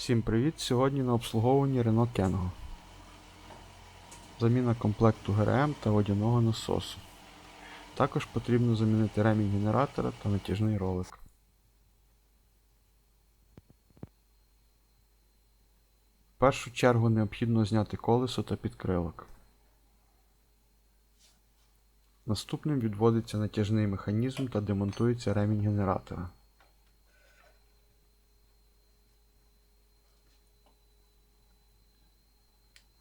Всім привіт! Сьогодні на обслуговуванні Renault Kengo. Заміна комплекту ГРМ та водяного насосу. Також потрібно замінити ремінь генератора та натяжний ролик. В першу чергу необхідно зняти колесо та підкрилок. Наступним відводиться натяжний механізм та демонтується ремінь генератора.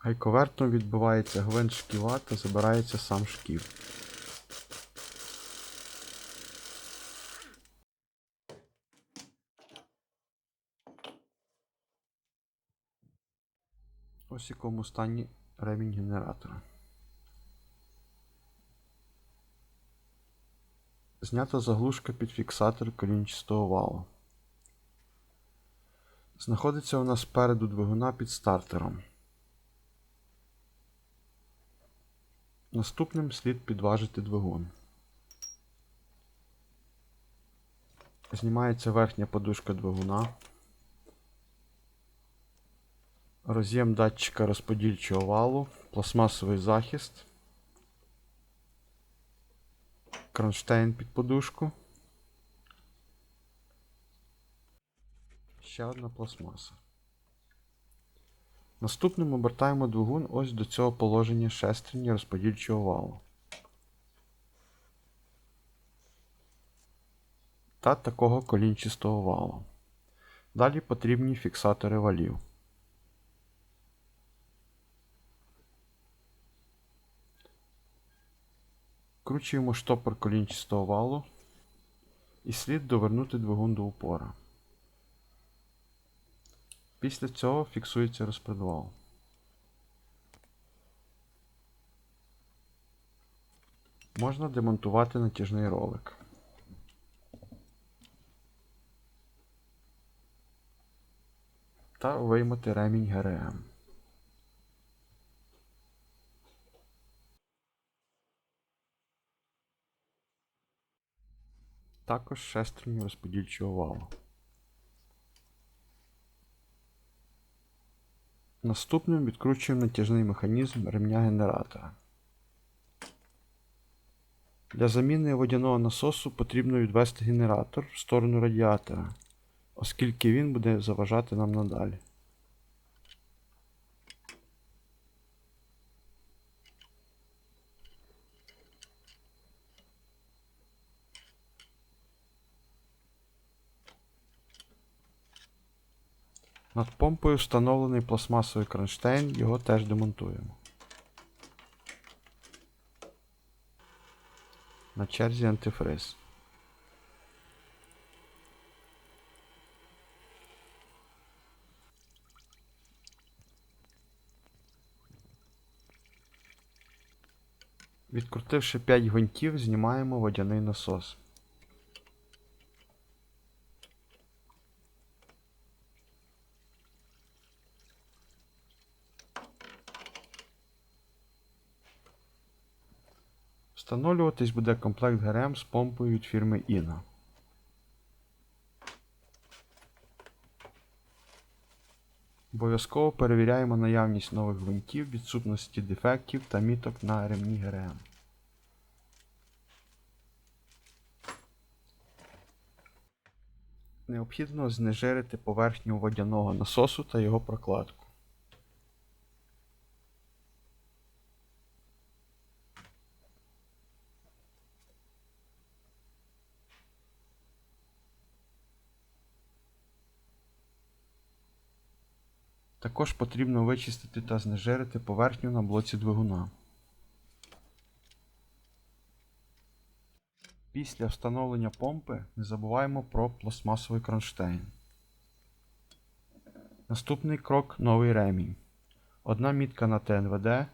Гайковертом відбивається гвинт шківа та забирається сам шків. Ось якому стані ремінь генератора. Знята заглушка під фіксатор колінчастого валу. Знаходиться вона спереду двигуна під стартером. Наступним слід підважити двигун. Знімається верхня подушка двигуна. Роз'єм датчика розподільчого валу, пластмасовий захист, кронштейн під подушку. Ще одна пластмаса. Наступним обертаємо двигун ось до цього положення шестерні розподільчого валу. Та такого колінчастого валу. Далі потрібні фіксатори валів. Кручуємо штопор колінчастого валу і слід довернути двигун до упора. Після цього фіксується розпредвал. Можна демонтувати натяжний ролик. Та виймати ремінь ГРМ. Також шестерню розподільчого валу. Наступним відкручуємо натяжний механізм ремня генератора. Для заміни водяного насосу потрібно відвести генератор в сторону радіатора, оскільки він буде заважати нам надалі. Над помпою встановлений пластмасовий кронштейн, його теж демонтуємо. На черзі антифриз. Відкрутивши 5 гвинтів, знімаємо водяний насос. Встановлюватись буде комплект ГРМ з помпою від фірми Іна. Обов'язково перевіряємо наявність нових гвинтів, відсутності дефектів та міток на ремні ГРМ. Необхідно знежирити поверхню водяного насосу та його прокладку. Також потрібно вичистити та знежирити поверхню на блоці двигуна. Після встановлення помпи не забуваємо про пластмасовий кронштейн. Наступний крок новий ремінь. Одна мітка на ТНВД,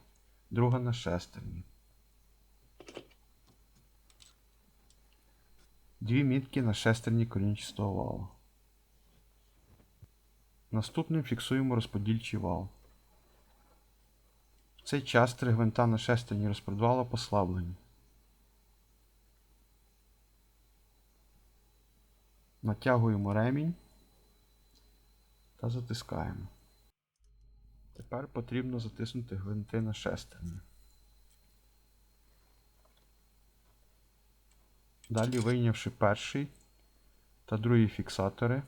друга на шестерні. Дві мітки на шестерні колінчастого валу. Наступним фіксуємо розподільчий вал. В цей час три гвинта на шестерні розпредвала послаблені. Натягуємо ремінь та затискаємо. Тепер потрібно затиснути гвинти на шестерні. Далі вийнявши перший та другий фіксатори,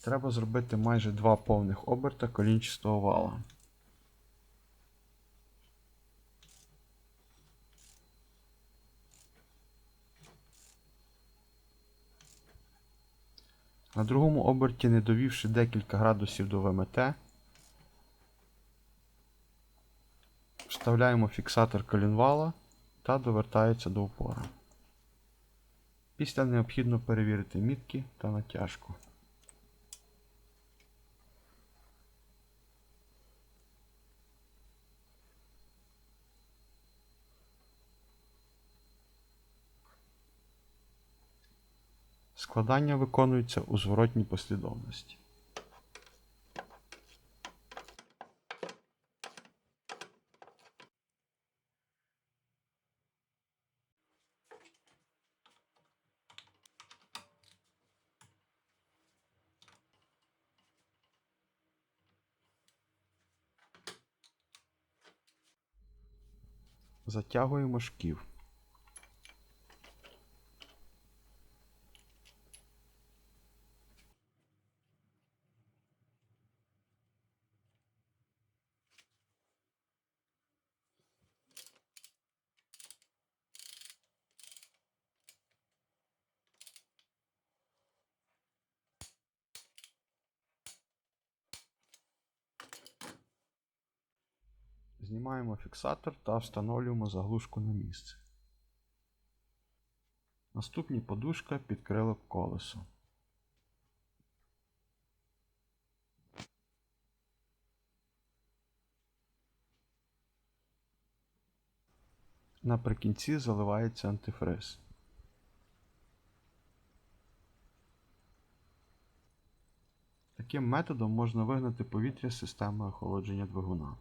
треба зробити майже два повних оберта колінчастого вала. На другому оберті, не довівши декілька градусів до ВМТ, вставляємо фіксатор колінвала та довертається до упора. Після необхідно перевірити мітки та натяжку. Складання виконується у зворотній послідовності. Затягуємо шків. Знімаємо фіксатор та встановлюємо заглушку на місце. Наступні подушка під крилок колесо. Наприкінці заливається антифриз. Таким методом можна вигнати повітря з системи охолодження двигуна.